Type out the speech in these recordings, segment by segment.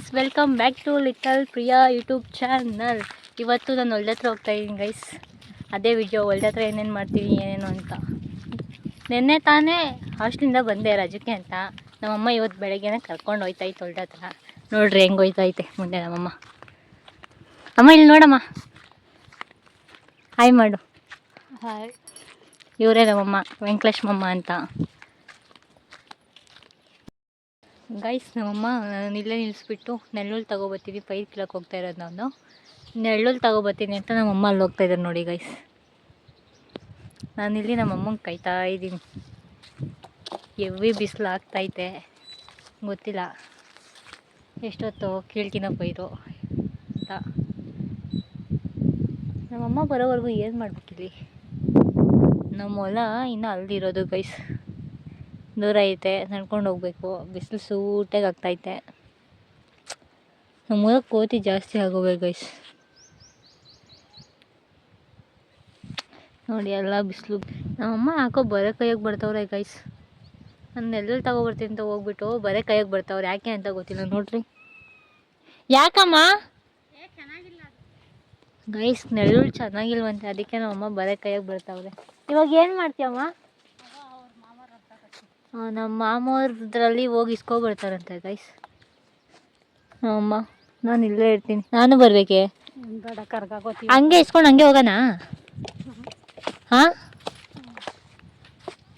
Guys welcome back to little Priya YouTube channel ಇವತ್ತು ನಾನು ಒಳ್ಳೆ ಹತ್ರ ಹೋಗ್ತಾ ಇದ್ದೀನಿ ಗೈಸ್ ಅದೇ ವಿಡಿಯೋ ಒಳ್ಳೆ ಹತ್ರ ಏನೇನು ಮಾಡ್ತೀವಿ ಏನೇನು ಅಂತ. ನಿನ್ನೆ ತಾನೇ ಹಾಸ್ಟ್ಲಿಂದ ಬಂದೆ ರಜಕ್ಕೆ ಅಂತ. ನಮ್ಮಮ್ಮ ಇವತ್ತು ಬೆಳಗ್ಗೆನೆ ಕರ್ಕೊಂಡು ಹೋಯ್ತಾಯ್ತು ಒಳ್ಳೆ ಹತ್ರ. ನೋಡ್ರಿ ಹೆಂಗೆ ಹೋಯ್ತೈತೆ ಮುಂದೆ ನಮ್ಮಮ್ಮ. ಅಮ್ಮ ಇಲ್ಲಿ ನೋಡಮ್ಮ. ಹಾಯ್ ಮಾಡು. ಹಾಯ್ ಇವರೇ ನಮ್ಮಮ್ಮ ವೆಂಕಟೇಶ್ ಮಮ್ಮ ಅಂತ. ಗೈಸ್ ನಮ್ಮಮ್ಮ ನಾನು ಇಲ್ಲೇ ನಿಲ್ಲಿಸ್ಬಿಟ್ಟು ನೆಳ್ಳುಳ್ಳಿ ತಗೊಬತ್ತೀನಿ. ಪೈರ್ ಕೀಳಕ್ಕೆ ಹೋಗ್ತಾ ಇರೋದು ನಾನು. ನೆಳ್ಳುಳ್ಳಿ ತಗೊಬರ್ತೀನಿ ಅಂತ ನಮ್ಮಮ್ಮ ಅಲ್ಲಿ ಹೋಗ್ತಾ ಇದ್ದಾರೆ ನೋಡಿ ಗೈಸ್ ನಾನಿಲ್ಲಿ ನಮ್ಮಮ್ಮಂಗೆ ಕಾಯ್ತಾ ಇದ್ದೀನಿ. ಎವ್ವಿ ಬಿಸಿಲು ಆಗ್ತೈತೆ. ಗೊತ್ತಿಲ್ಲ. ಎಷ್ಟೊತ್ತು ಕೇಳ್ತೀನ ಪೈರು ಅಂತ. ನಮ್ಮಮ್ಮ ಬರೋವರೆಗೂ ಏನು ಮಾಡ್ಬೇಕಿಲ್ಲಿ? ನಮ್ಮ ಹೊಲ ಇನ್ನೂ ಅಲ್ದಿರೋದು ಗೈಸ್ ದೂರ ಐತೆ ನಡ್ಕೊಂಡು ಹೋಗ್ಬೇಕು. ಬಿಸಿಲು ಸೂಟಾಗಿ ಆಗ್ತೈತೆ. ನಮ್ಮ ಕೋತಿ ಜಾಸ್ತಿ ಆಗೋಬೇಕು ಗೈಸ್ ನೋಡಿ ಎಲ್ಲ ಬಿಸಿಲು. ನಮ್ಮಮ್ಮ ಹಾಕೋ ಬರೋ ಕೈಯಾಗೆ ಬರ್ತಾವ್ರೆ ಗೈಸ್ ನಾನು ಎಲ್ಲೆಲ್ಲಿ ತಗೊಬರ್ತೀನಿ ಅಂತ ಹೋಗ್ಬಿಟ್ಟು ಬರೇ ಕೈಯಾಗೆ ಬರ್ತಾವ್ರೆ ಯಾಕೆ ಅಂತ ಗೊತ್ತಿಲ್ಲ ನೋಡ್ರಿ. ಯಾಕಮ್ಮ? ಗೈಸ್ ನೆಳ್ಳುಳ್ಳಿ ಚೆನ್ನಾಗಿಲ್ವಂತೆ. ಅದಕ್ಕೆ ನಮ್ಮಮ್ಮ ಬರೇ ಕೈಯಾಗೆ ಬರ್ತಾವ್ರೆ ಇವಾಗ ಏನು ಮಾಡ್ತೀಯಮ್ಮ? ನಮ್ಮ ಮಾಮೋರ್ದ್ರಲ್ಲಿ ಹೋಗಿ ಇಸ್ಕೊಬರ್ತಾರಂತೆ ಗೈಸ್ ಅಮ್ಮ ನಾನು ಇಲ್ಲೇ ಇರ್ತೀನಿ. ನಾನು ಬರಬೇಕೆ? ಹಂಗೆ ಇಸ್ಕೊಂಡು ಹಂಗೆ ಹೋಗೋಣ ಹಾಂ?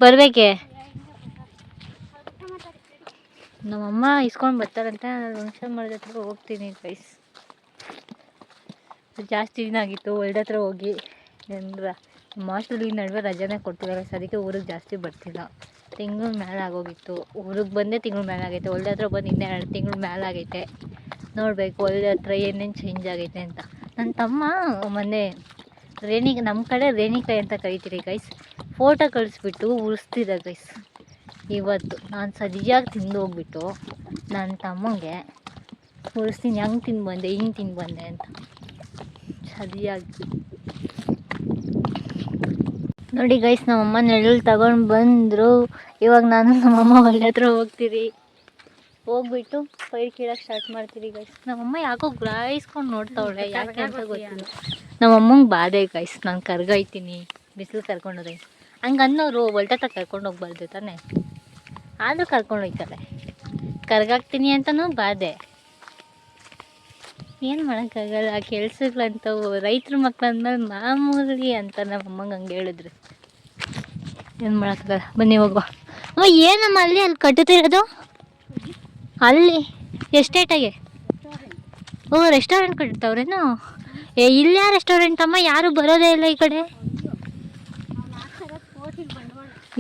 ಬರಬೇಕೆ? ನಮ್ಮಮ್ಮ ಇಸ್ಕೊಂಡು ಬರ್ತಾರಂತೆ ನಾನು ಫಂಕ್ಷನ್ ಮಾಡಿದ ಹತ್ರ ಹೋಗ್ತೀನಿ ಗೈಸ್ ಜಾಸ್ತಿ ದಿನ ಆಗಿತ್ತು ಒಳ್ಳೆ ಹತ್ರ ಹೋಗಿ. ಅಂದ್ರೆ ಮಾಸ್ಟ್ರಲ್ಲಿ ನಡುವೆ ರಜಾನೇ ಕೊಡ್ತಿದ್ದಾರೆ ಸೊ ಅದಕ್ಕೆ ಊರಿಗೆ ಜಾಸ್ತಿ ಬರ್ತಿಲ್ಲ. ತಿಂಗಳು ಮೇಲೆ ಆಗೋಗಿತ್ತು. ಊರಿಗೆ ಬಂದೇ ತಿಂಗಳು ಆಗೈತೆ. ಒಳ್ಳೆ ಹತ್ರ ಬಂದು ಇನ್ನೆರಡು ತಿಂಗಳು ಆಗೈತೆ. ನೋಡಬೇಕು, ಒಳ್ಳೆ ಹತ್ರ ಏನೇನು ಚೇಂಜ್ ಆಗೈತೆ ಅಂತ. ನನ್ನ ತಮ್ಮ ಮೊನ್ನೆ ರೇಣಿ ನಮ್ಮ ಕಡೆ ರೇಣಿಕಾಯಿ ಅಂತ ಕರಿತೀರಿ ಗೈಸ್ ಫೋಟೋ ಕಳಿಸ್ಬಿಟ್ಟು ಉರಿಸ್ತಿದ್ದ ಗೈಸ್ ಇವತ್ತು ನಾನು ಸರಿಯಾಗಿ ತಿಂದು ಹೋಗ್ಬಿಟ್ಟು ನನ್ನ ತಮ್ಮಂಗೆ ಉರಿಸ್ತೀನಿ, ಹೆಂಗೆ ತಿಂದು ಬಂದೆ, ಹಿಂಗೆ ತಿಂದು ಬಂದೆ ಅಂತ. ಸರಿಯಾಗಿ. ನೋಡಿ ಗೈಸ್ ನಮ್ಮಮ್ಮ ನೆರಳು ತಗೊಂಡು ಬಂದರು. ಇವಾಗ ನಾನು ನಮ್ಮಮ್ಮ ಒಳ್ಳೆ ಹತ್ರ ಹೋಗ್ತೀರಿ. ಹೋಗ್ಬಿಟ್ಟು ಪೈರ್ ಕೀಳಕ್ಕೆ ಸ್ಟಾರ್ಟ್ ಮಾಡ್ತೀರಿ ಗೈಸ್ ನಮ್ಮಮ್ಮ ಯಾಕೋ ಗ್ರಾಯಿಸ್ಕೊಂಡು ನೋಡ್ತಾವಳೆ ಯಾಕೆ ಅಂತ ಗೊತ್ತಿಲ್ಲ. ನಮ್ಮಮ್ಮಂಗೆ ಬಾಧೆ ಗೈಸ್ ನಾನು ಕರ್ಗೈತೀನಿ ಬಿಸಿಲು ಕರ್ಕೊಂಡೋದೆ ಹಂಗೆ ಅನ್ನೋರು ಒಳ್ಳೆ ಹತ್ರ ಕರ್ಕೊಂಡು ಹೋಗ್ಬಾರ್ದು ತಾನೆ? ಆದರೂ ಕರ್ಕೊಂಡು ಹೋಗ್ತಾರೆ. ಕರ್ಗಾಕ್ತೀನಿ ಅಂತಲೂ ಬಾಧೆ. ಏನು ಮಾಡೋಕ್ಕಾಗಲ್ಲ? ಕೆಲ್ಸಗಳಂತವು. ರೈತರ ಮಕ್ಳು ಮಾಮೂಲಿ ಅಂತ ನಮ್ಮ ಅಮ್ಮಂಗೆ ಹಂಗೆ ಹೇಳಿದ್ರು. ಏನು ಮಾಡೋಕ್ಕಾಗಲ್ಲ? ಬನ್ನಿ ಹೋಗುವ ಅಮ್ಮ, ಏನಮ್ಮ ಅಲ್ಲಿ? ಅಲ್ಲಿ ಕಟ್ಟುತ್ತಿರೋದು ಅಲ್ಲಿ. ಎಸ್ಟೇಟಾಗೆ? ಓ, ರೆಸ್ಟೋರೆಂಟ್ ಕಟ್ತಾವ್ರೇನು ಏ, ಇಲ್ಲೇ ರೆಸ್ಟೋರೆಂಟ್ ಅಮ್ಮ? ಯಾರು ಬರೋದೇ ಇಲ್ಲ ಈ ಕಡೆ.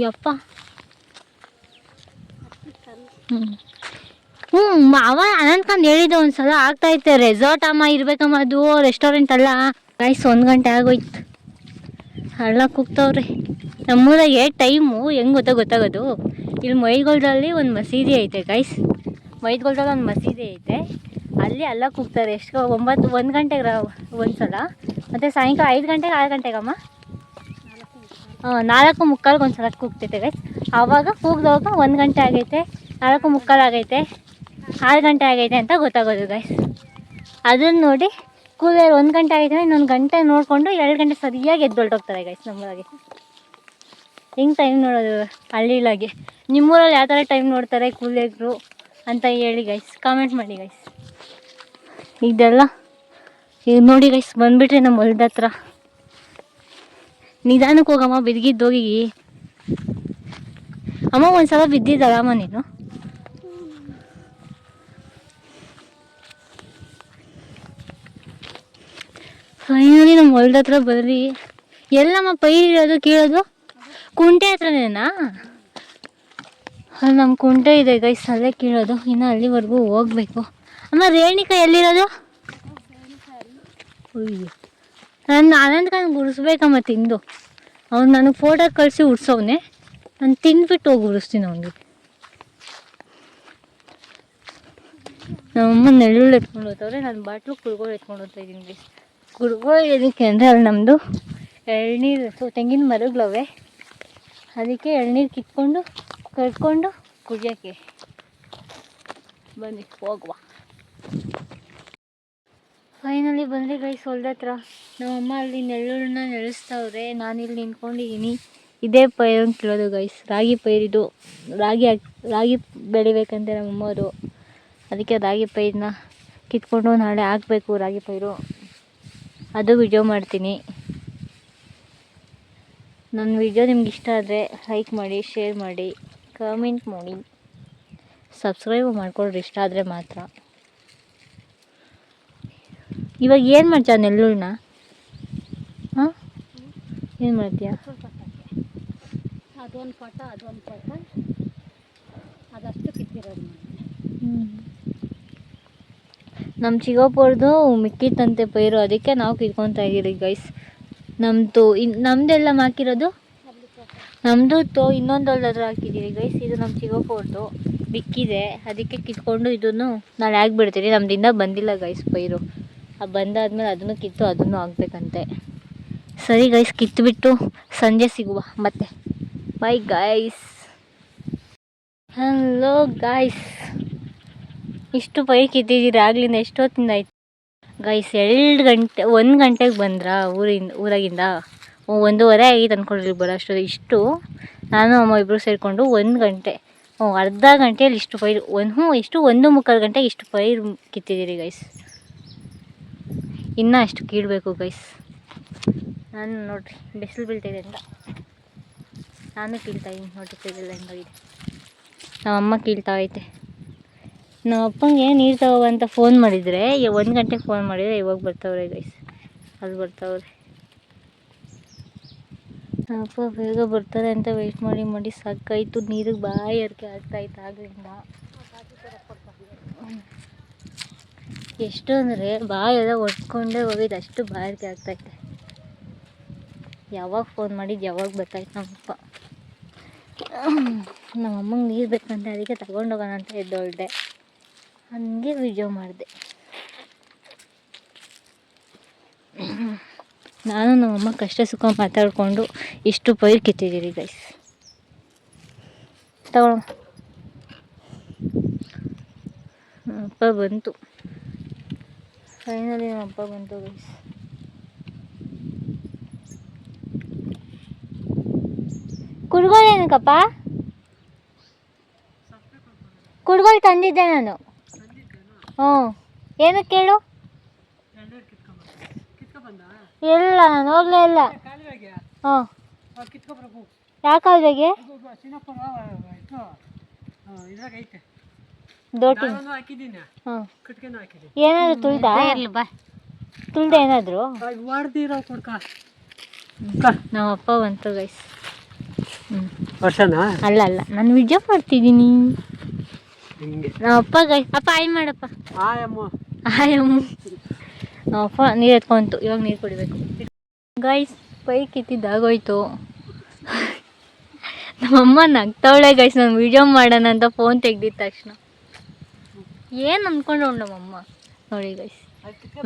ಯಪ್ಪ. ಹ್ಞೂ ಹ್ಞೂ ಅವ ಅನಂತ್ಕಂದ್ ಹೇಳಿದ್ದ ಒಂದ್ಸಲ ಆಗ್ತೈತೆ ರೆಸಾರ್ಟ್ ಅಮ್ಮ ಇರ್ಬೇಕಮ್ಮ, ಅದು ರೆಸ್ಟೋರೆಂಟ್ ಅಲ್ಲ. ಗೈಸ್ ಒಂದು ಗಂಟೆ ಆಗೋಯ್ತು. ಹಳ್ಳ ಕೂಗ್ತಾವ್ರಿ ನಮ್ಮೂರಾಗೆ ಟೈಮು ಹೆಂಗೆ ಗೊತ್ತಾ, ಗೊತ್ತಾಗೋದು? ಇಲ್ಲಿ ಮೈಗೊಳದಲ್ಲಿ ಒಂದು ಮಸೀದಿ ಐತೆ ಗೈಸ್ ಮೈದ್ಗೋಲ್ದಲ್ಲಿ ಒಂದು ಮಸೀದಿ ಐತೆ. ಅಲ್ಲಿ ಅಲ್ಲ ಕೂಗ್ತಾರೆ ಎಷ್ಟು, ಒಂಬತ್ತು, ಒಂದು ಗಂಟೆಗೆ ರ ಒಂದು ಸಲ ಮತ್ತು ಸಾಯಂಕಾಲ ಐದು ಗಂಟೆಗೆ, ಆರು ಗಂಟೆಗಮ್ಮ? ಹಾಂ ನಾಲ್ಕು ಮುಕ್ಕಾಲ್ಗೆ ಒಂದು ಸಲ ಕೂಗ್ತೈತೆ ಗೈಸ್ ಆವಾಗ ಕೂಗ್ದವಾಗ ಒಂದು ಗಂಟೆ ಆಗೈತೆ, ನಾಲ್ಕು ಮುಕ್ಕಾಲು ಆಗೈತೆ. ಆರು ಗಂಟೆ ಆಗೈತೆ ಅಂತ ಗೊತ್ತಾಗೋದು ಗೈಸ್ ಅದನ್ನು ನೋಡಿ ಕೂಲರ್ ಒಂದು ಗಂಟೆ ಆಗೈತೆ ಇನ್ನೊಂದು ಗಂಟೆ ನೋಡಿಕೊಂಡು ಎರಡು ಗಂಟೆ ಸರಿಯಾಗಿ ಎದ್ದು ಹೊರಟೋಗ್ತಾರೆ ಗೈಸ್ ನಮ್ಮೂರಾಗೆ. ಹಿಂಗೆ ಟೈಮ್ ನೋಡೋದು ಹಳ್ಳಿಲಾಗೆ ನಿಮ್ಮೂರಲ್ಲಿ ಯಾವ ಥರ ಟೈಮ್ ನೋಡ್ತಾರೆ ಕೂಲಿಯರು ಅಂತ ಹೇಳಿ ಗೈಸ್ ಕಾಮೆಂಟ್ ಮಾಡಿ ಗೈಸ್ ಇದೆಲ್ಲ ಈಗ ನೋಡಿ ಗೈಸ್ ಬಂದುಬಿಟ್ರೆ ನಮ್ಮ ಹೊಲದ ಹತ್ರ. ನಿಧಾನಕ್ಕೆ ಹೋಗಮ್ಮ, ಬಿದ್ದಿದ್ದೋಗಿ. ಅಮ್ಮ ಒಂದು ಸಲ ಬಿದ್ದಿದ್ದಲ್ಲಮ್ಮ ನೀನು? ಫೈನಲಿ ನಮ್ಮ ಹೊಲ್ದ ಹತ್ರ ಬರ್ರಿ. ಎಲ್ಲಮ್ಮ ಪೈರ್ ಇರೋದು ಕೇಳೋದು? ಕುಂಟೆ ಹತ್ರನೇನಾ? ಅಲ್ಲಿ ನಮ್ಮ ಕುಂಟೆ ಇದೆ ಗೈಸ್ ಅಲ್ಲೇ ಕೀಳೋದು. ಇನ್ನು ಅಲ್ಲಿವರೆಗೂ ಹೋಗ್ಬೇಕು. ಅಮ್ಮ, ರೇಣಿಕಾ ಎಲ್ಲಿರೋದು? ನಾನು ಆನಂದ್ಕಂದು ಗುಡಿಸ್ಬೇಕಮ್ಮ ತಿಂದು. ಅವ್ನು ನನಗೆ ಫೋಟೋ ಕಳಿಸಿ ಉಡ್ಸೋನೆ ನಾನು ತಿಂದ್ಬಿಟ್ಟು ಹೋಗಿ ಉಡಿಸ್ತೀನಿ ಅವನಿಗೆ. ನಮ್ಮಮ್ಮ ನೆಳ್ಳುಳ್ಳಿ ಎತ್ಕೊಂಡು ಹೋಗ್ತವ್ರೆ, ನಾನು ಬಾಟ್ಲು ಕುಳ್ಗೋಳು ಎತ್ಕೊಂಡು ಹೋಗ್ತಾ ಇದ್ದೀನಿ ಗೈಸ್ ಕುಡ್ಗೋಳು ಏನಕ್ಕೆ ಅಂದರೆ ಅಲ್ಲಿ ನಮ್ಮದು ಎಳ್ನೀರು, ಸೊ, ತೆಂಗಿನ ಮರಗಳವೆ. ಅದಕ್ಕೆ ಎಳ್ನೀರು ಕಿತ್ಕೊಂಡು, ಕರ್ಕೊಂಡು ಕುಡಿಯೋಕ್ಕೆ ಬನ್ನಿ, ಹೋಗುವ. ಫೈನಲಿ ಬಂದರೆ ಗೈಸ್ ಹೊಲ್ದತ್ರ ನಮ್ಮಮ್ಮ ಅಲ್ಲಿ ನೆಲ್ಲೂರನ್ನ ನೆಲೆಸ್ತಾವ್ರೆ, ನಾನಿಲ್ಲಿ ನಿಂತ್ಕೊಂಡಿದ್ದೀನಿ ಇದೇ ಪೈರು ಅಂತ ಕೇಳೋದು ಗೈಸ್ ರಾಗಿ ಪೈರಿದು ರಾಗಿ ರಾಗಿ ಬೆಳಿಬೇಕಂತೆ ನಮ್ಮಮ್ಮವರು ಅದಕ್ಕೆ ರಾಗಿ ಪೈರನ್ನ ಕಿತ್ಕೊಂಡು ನಾಳೆ ಹಾಕಬೇಕು ರಾಗಿ ಪೈರು ಅದು ವಿಡಿಯೋ ಮಾಡ್ತೀನಿ. ನನ್ನ ವಿಡಿಯೋ ನಿಮ್ಗೆ ಇಷ್ಟ ಆದರೆ ಲೈಕ್ ಮಾಡಿ ಶೇರ್ ಮಾಡಿ ಕಮೆಂಟ್ ಮಾಡಿ. ಸಬ್ಸ್ಕ್ರೈಬ್ ಮಾಡ್ಕೊಳ್ರಿ ಇಷ್ಟ ಆದರೆ ಮಾತ್ರ. ಇವಾಗ ಏನು ಮಾಡ್ತೀಯ ನೆಲ್ಲೂರಿನ? ಹಾಂ? ಏನು ಮಾಡ್ತೀಯ? ಅದೊಂದು ಪಟ ಅದೊಂದು ಪಟ ನಮ್ಮ ಚಿಗೋಪುರದು ಮಿಕ್ಕಿತ್ತಂತೆ ಪೈರು, ಅದಕ್ಕೆ ನಾವು ಕಿತ್ಕೊತಾ ಇದ್ದೀವಿ ಗೈಸ್ ನಮ್ಮದು ಇನ್ ನಮ್ಮದೆಲ್ಲ ಹಾಕಿರೋದು ನಮ್ಮದು ತೋ ಇನ್ನೊಂದು ಹಾಕಿದ್ದೀವಿ ಗೈಸ್ ಇದು ನಮ್ಮ ಚಿಗೋಪುರದು ಬಿಕ್ಕಿದೆ. ಅದಕ್ಕೆ ಕಿತ್ಕೊಂಡು ಇದನ್ನು ನಾಳೆ ಹಾಕ್ಬಿಡ್ತೀನಿ ನಮ್ಮದಿಂದ ಬಂದಿಲ್ಲ ಗೈಸ್ ಪೈರು. ಆ ಬಂದಾದ್ಮೇಲೆ ಅದನ್ನು ಕಿತ್ತು, ಅದನ್ನು ಹಾಕ್ಬೇಕಂತೆ. ಸರಿ ಗೈಸ್ ಕಿತ್ತುಬಿಟ್ಟು ಸಂಜೆ ಸಿಗುವ. ಮತ್ತೆ. ಬೈ ಗೈಸ್ ಹಲೋ ಗಾಯ್ಸ್ ಇಷ್ಟು ಪೈರು ಇದ್ದಿದ್ದೀರ, ಆಗ್ಲಿಂದ ಎಷ್ಟೊತ್ತಿಂದ ಆಯ್ತು? ಗೈಸ್ ಎರಡು ಗಂಟೆ, ಒಂದು ಗಂಟೆಗೆ ಬಂದ್ರಾ ಊರಿಂದ ಊರಾಗಿಂದ? ಒಂದೂವರೆ ಆಗಿತ್ತು ಅಂದ್ಕೊಂಡ್ರಿ ಬರೋ ಅಷ್ಟು ಇಷ್ಟು ನಾನು, ಅಮ್ಮ ಇಬ್ಬರು ಸೇರಿಕೊಂಡು ಒಂದು ಗಂಟೆ ಹ್ಞೂ ಅರ್ಧ ಗಂಟೆಯಲ್ಲಿ ಇಷ್ಟು ಪೈರು ಒಂದು, ಹ್ಞೂ, ಇಷ್ಟು ಒಂದು ಮುಕ್ಕಾಲು ಗಂಟೆಗೆ ಇಷ್ಟು ಪೈರು ಕಿತ್ತಿದ್ದೀರಿ ಗೈಸ್ ಇನ್ನೂ ಅಷ್ಟು ಕೀಳಬೇಕು ಗೈಸ್ ನಾನು ನೋಡ್ರಿ, ಬಿಸಿಲು ಬೀಳ್ತಿದೆ ಅಂತ. ನಾನು ಕೀಳ್ತಾ ಇದ್ದೀನಿ, ನೋಡ್ರಿ ಕೈಗೆಲ್ಲ ಹೆಂಗಾಗಿದೆ ನಮ್ಮಮ್ಮ ಕೀಳ್ತಾ ಐತೆ. ನಮ್ಮ ಅಪ್ಪಂಗೆ ನೀರು ತಗೋ ಅಂತ ಫೋನ್ ಮಾಡಿದರೆ ಒಂದು ಗಂಟೆಗೆ ಫೋನ್ ಮಾಡಿದರೆ ಇವಾಗ ಬರ್ತಾವ್ರೆ ಗೈಸ್ ಅಲ್ಲಿ ಬರ್ತಾವ್ರೆ. ನಮ್ಮ ಅಪ್ಪ ಬೇಗ ಬರ್ತಾರೆ ಅಂತ ವೆಯ್ಟ್ ಮಾಡಿ ಮಾಡಿ ಸಾಕಾಯಿತು. ನೀರಿಗೆ ಬಾಯಿ ಅರಿಕೆ ಆಗ್ತಾಯಿತ್ತು ಆಗಲಿಂದ ಎಷ್ಟು ಅಂದರೆ ಬಾಯಿ ಎಲ್ಲ ಒಡ್ಕೊಂಡೇ ಹೋಗಿದ್ದು ಅಷ್ಟು ಬಾಯಾರಿಕೆ ಆಗ್ತೈತೆ ಯಾವಾಗ ಫೋನ್ ಮಾಡಿದ್ದು ಯಾವಾಗ ಬರ್ತಾಯಿತ್ತು ನಮ್ಮಪ್ಪ ನಮ್ಮ ನೀರು ಬೇಕಂತ, ಅದಕ್ಕೆ ತಗೊಂಡೋಗೋಣ ಅಂತ ಎದ್ದೊಳ್ದೆ ಹಂಗೆ ವಿಡಿಯೋ ಮಾಡಿದೆ. ನಾನು ನಮ್ಮಮ್ಮ ಕಷ್ಟ ಸುಖ ಮಾತಾಡಿಕೊಂಡು ಇಷ್ಟು ಪೈರು ಕಿತ್ತಿದ್ದೀರಿ ಗೈಸ್ ತಗೊಳ. ಅಪ್ಪ ಬಂತು. ಫೈನಲಿ ನಮ್ಮ ಅಪ್ಪ ಬಂತು ಗೈಸ್ ಕುಡ್ಗೋಳೇನಕ್ಕಪ್ಪ ಕುಡ್ಗೋಳು ತಂದಿದ್ದೆ ನಾನು. ಹ್ಞೂ. ಏನಕ್ಕೆ ಕೇಳು? ಇಲ್ಲ ನಾನು ಹೋಗ್ಲೇ ಇಲ್ಲ. ಹ್ಞೂ. ಏನಾದ್ರು ತುಳ್ದ? ಬಾ. ತುಳ್ದ ಏನಾದ್ರು? ನಮ್ಮ ಅಪ್ಪ ಬಂತು ಗೈಸ್ ಹ್ಞೂ ವರ್ಷನಾ? ಅಲ್ಲ ಅಲ್ಲ. ನಾನು ವಿಡಿಯೋ ಮಾಡ್ತಿದ್ದೀನಿ. ಹಿಂಗೆ. ನಮ್ಮ ಅಪ್ಪ ಗೈಸ್ ಅಪ್ಪ ಆಯ್ ಮಾಡಪ್ಪ ಆಯಮ್ಮ ಆಯಮ್ಮ ನಮ್ಮ ಅಪ್ಪ ನೀರು ಎತ್ಕೊಂತು. ಇವಾಗ ನೀರು ಕುಡಿಬೇಕು. ಗೈಸ್ ಪೈ ಕಿತ್ತಿದ್ದಾಗೋಯ್ತು ನಮ್ಮಮ್ಮ ನಗ್ತಾವಳೆ ಗೈಸ್ ನಾನು ವಿಡಿಯೋ ಮಾಡೋಣ ಅಂತ ಫೋನ್ ತೆಗ್ದಿದ ತಕ್ಷಣ. ಏನು ಅಂದ್ಕೊಂಡು ನಮ್ಮಮ್ಮ ನೋಡಿ ಗೈಸ್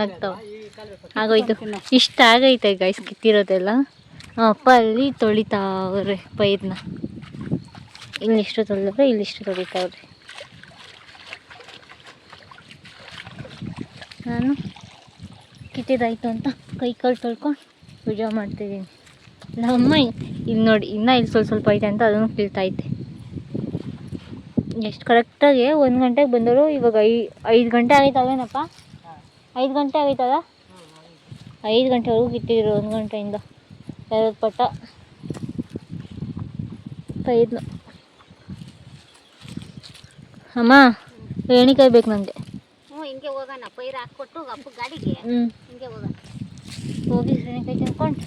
ನಗ್ತಾವ. ಆಗೋಯ್ತು. ಇಷ್ಟ ಆಗೈತೆ ಗೈಸ್ ಕಿತ್ತಿರೋದೆಲ್ಲ. ನಮ್ಮ ಅಪ್ಪ ಅಲ್ಲಿ ತೊಳಿತಾವ್ರೆ ಪೈರ್ನ. ಇಲ್ಲಿಷ್ಟು ತೊಳಿದ್ರೆ ಇಲ್ಲಿಷ್ಟು ತೊಳಿತಾವ್ರೆ. ನಾನು ಕಿತ್ತಿದಾಯ್ತು ಅಂತ ಕೈ ಕಾಲು ತೊಳ್ಕೊಂಡು ಪೂಜೆ ಮಾಡ್ತಿದ್ದೀನಿ. ನಮ್ಮಮ್ಮ ಇಲ್ಲಿ ನೋಡಿ, ಇನ್ನೂ ಇಲ್ಲಿ ಸ್ವಲ್ಪ ಸ್ವಲ್ಪ ಐತೆ ಅಂತ ಅದನ್ನು ಕೀಳ್ತೈತೆ ಎಷ್ಟು ಕರೆಕ್ಟಾಗಿ ಒಂದು ಗಂಟೆಗೆ ಬಂದವರು ಇವಾಗ ಐ, ಐದು ಗಂಟೆ ಆಗೈತಲ್ವೇನಪ್ಪ ಐದು ಗಂಟೆ ಆಗೈತಲ್ಲ? ಐದು ಗಂಟೆವರೆಗೂ ಕಿತ್ತಿದ್ರು ಒಂದು ಗಂಟೆಯಿಂದ. ಎರಡು ಪಟ್ಟ. ಐದು ಅಮ್ಮ ಎಣಿಕಾಯಿ ಬೇಕು ನನಗೆ ಹ್ಞೂ ಹಿಂಗೆ ಹೋಗೋಣ. ಪೈರು ಹಾಕ್ಕೊಟ್ಟು ಅಪ್ಪ ಗಾಡಿಗೆ. ಹಿಂಗೆ ಹೋಗೋಣ. ಹೋಗಿ ಕೈ ತಿನ್ಕೊಂಡು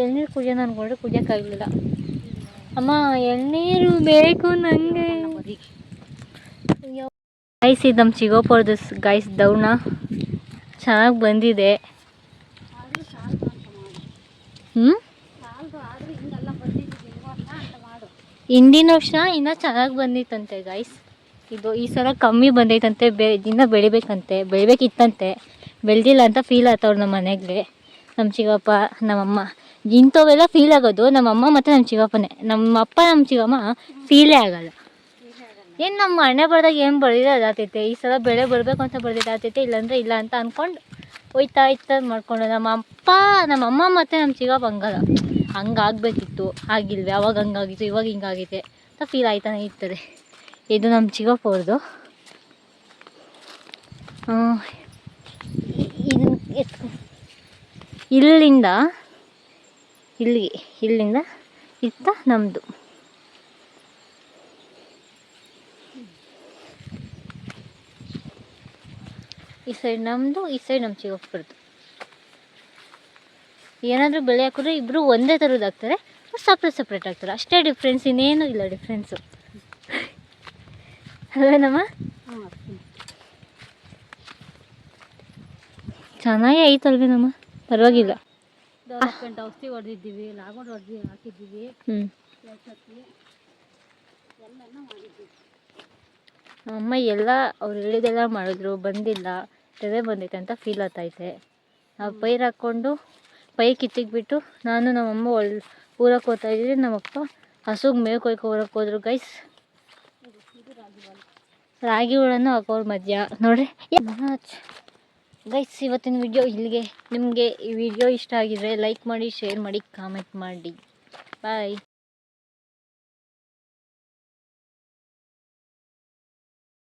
ಎಳ್ನೀರು ಕುಡಿಯೋಣ ಅಂದ್ಕೊಂಡ್ರೆ ಕುಡಿಯೋಕ್ಕಾಗಲಿಲ್ಲ ಅಮ್ಮ ಎಳ್ನೀರು ಬೇಕು ನನಗೆ ಗೈಸ್ ಇದು ನಮ್ಮ ಚಿಗೋಪುರದ ಗೈಸ್ ದೌಣ ಚೆನ್ನಾಗಿ ಬಂದಿದೆ. ಹ್ಞೂ ಹಿಂದಿನ ವರ್ಷ ಇನ್ನೂ ಚೆನ್ನಾಗಿ ಬಂದಿತ್ತಂತೆ ಗೈಸ್ ಇದು ಈ ಸಲ ಕಮ್ಮಿ ಬಂದೈತಂತೆ, ಬೆ ದಿನ ಬೆಳಿಬೇಕಂತೆ, ಬೆಳಿಬೇಕಿತ್ತಂತೆ. ಬೆಳೆದಿಲ್ಲ ಅಂತ ಫೀಲ್ ಆಯ್ತವ್ರು ನಮ್ಮ ಮನೆಗೆ ನಮ್ಮ ಚಿಕ್ಕಪ್ಪ ನಮ್ಮಮ್ಮ. ಇಂಥವೆಲ್ಲ ಫೀಲ್ ಆಗೋದು ನಮ್ಮಮ್ಮ ಮತ್ತು ನಮ್ಮ ಚಿಕ್ಕಪ್ಪನೇ ನಮ್ಮ ಅಪ್ಪ ನಮ್ಮ ಚಿಕ್ಕಮ್ಮ ಫೀಲೇ ಆಗಲ್ಲ. ಏನು ನಮ್ಮ ಹಣೆ ಬರ್ದಾಗ ಏನು ಬೆಳೆದಿದೆ ಅದಾತೈತೆ ಈ ಸಲ ಬೆಳೆ ಬರಬೇಕು ಅಂತ ಬೆಳೆದಿದ್ದಾತೈತೆ ಇಲ್ಲಾಂದ್ರೆ ಇಲ್ಲ ಅಂತ ಅಂದ್ಕೊಂಡು ಹೋಯ್ತಾ ಇತ್ತ ಮಾಡಿಕೊಂಡು. ನಮ್ಮ ಅಪ್ಪ ನಮ್ಮ ಅಮ್ಮ ಮತ್ತು ನಮ್ಮ ಚಿಗಪ್ಪ ಹಂಗಲ್ಲ. ಹಂಗಾಗಬೇಕಿತ್ತು, ಆಗಿಲ್ವೇ, ಅವಾಗ ಹಂಗಾಗಿತ್ತು, ಇವಾಗ ಹಿಂಗಾಗಿದೆ ಅಂತ ಫೀಲ್ ಆಯ್ತಾನೆ ಇರ್ತದೆ. ಇದು ನಮ್ಮ ಚಿಕ್ಕಪ್ಪವ್ರದ್ದು ಇದನ್ನ ಎತ್ಕೊ ಇಲ್ಲಿಂದ, ಇಲ್ಲಿಗೆ, ಇಲ್ಲಿಂದ ಇತ್ತ ನಮ್ಮದು ಈ ಸೈಡ್ ನಮ್ಮದು ಈ ಸೈಡ್ ನಮ್ಮ ಚಿಗಪ್ಪರದು ಏನಾದರೂ ಬೆಳೆ ಹಾಕಿದ್ರೆ ಇಬ್ಬರು ಒಂದೇ ಥರದ್ದು ಹಾಕ್ತಾರೆ ಸಪ್ರೇಟ್ ಸಪ್ರೇಟ್ ಆಗ್ತಾರೆ ಅಷ್ಟೇ ಡಿಫ್ರೆನ್ಸ್ ಇನ್ನೇನು ಇಲ್ಲ ಡಿಫ್ರೆನ್ಸು ಅಲ್ವೇನಮ್ಮ ಚೆನ್ನಾಗೇ ಐತಲ್ವೇನಮ್ಮ ಪರವಾಗಿಲ್ಲ. ಗಂಟೆ ಔಷಧಿ ಹೊಡೆದಿದ್ದೀವಿ ಲಾಗೋಡ್ ಹೊಡೆದಿ ಹಾಕಿದ್ದೀವಿ. ಅಮ್ಮ ಎಲ್ಲ ಅವ್ರು ಹೇಳಿದೆಲ್ಲ ಮಾಡಿದ್ರು ಬಂದಿಲ್ಲ ತೆವೆ ಬಂದೈತೆ ಅಂತ ಫೀಲ್ ಆಗ್ತೈತೆ ನಾವು ಪೈರು ಹಾಕ್ಕೊಂಡು ಪೈ ಕಿತ್ತಿಗ್ಬಿಟ್ಟು ನಾನು ನಮ್ಮಮ್ಮ ಒಳ್ ಊರಕ್ಕೆ ಹೋಗ್ತಾ ಇದ್ದೀನಿ ನಮ್ಮಪ್ಪ ಹಸುಗೆ ಮೇವು ಕೊಯ್ಕೊ ಊರಕ್ಕೆ ಹೋದ್ರು ಗೈಸ್ ರಾಗಿ ಹುಳನ್ನು ಹಾಕೋರು ಮಧ್ಯ. ನೋಡ್ರಿ. ಗೈಸ್ ಇವತ್ತಿನ ವಿಡಿಯೋ ಇಲ್ಲಿಗೆ ನಿಮಗೆ ಈ ವಿಡಿಯೋ ಇಷ್ಟ ಆಗಿದ್ರೆ ಲೈಕ್ ಮಾಡಿ ಶೇರ್ ಮಾಡಿ ಕಾಮೆಂಟ್ ಮಾಡಿ. ಬಾಯ್